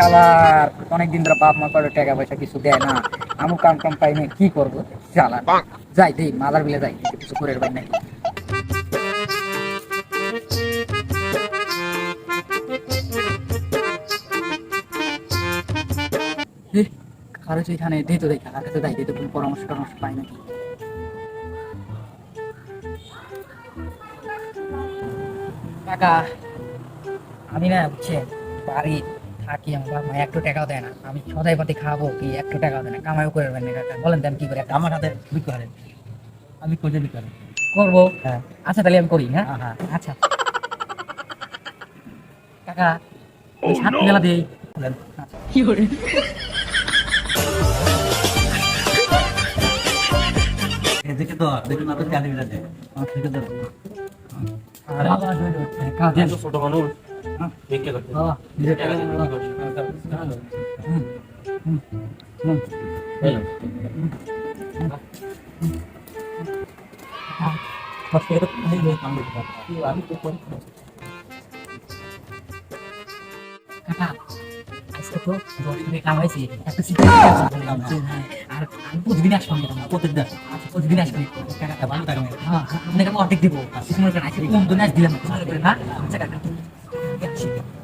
শালার অনেকদিন ধরে বাপ মা করে টাকা পয়সা কিছু দেয় না। আমি কাম কাম পাই না কি করব? শালার। যাই দেই মাদার বিলে যাই কিছু করে পাই নাকি কারও তো এখানে দে তো দেখ কার কাছে যাই দে তো কোনো পরামর্শ টরামর্শ পাই নাকি? কাকা আমি না বুঝছেন বাড়ি থাকি আমার বাবা একটু টাকাও দেয় না। আমি সদাই পাতি খাব কি একটু টাকাও দেয় না। কামাইও করে পারেন না কাকা। বলেন তো আমি কি করে আমার হাতে বিক্রি করেন। আমি কোজে বিক্রি করেন? করব? হ্যাঁ। আচ্ছা তাহলে আমি করি হ্যাঁ? হ্যাঁ আচ্ছা। কাকা ওই সাত মেলা দেই বলেন। কি করে? এদিকে তো দেখুন আপনার গাড়ি বিরাজে আমার থেকে তো দেন ছোট মানুষ। ভিক্ষা করতে টাকা টাকা আর প্রতিদিন আসব না আচ্ছা প্রতিদিন আসব কাকা ভালো টাকা। হ্যাঁ হ্যাঁ, অর্ধেক দিব। মনে করেন আজকে না দিলাম মনে করেন না আচ্ছা কাকা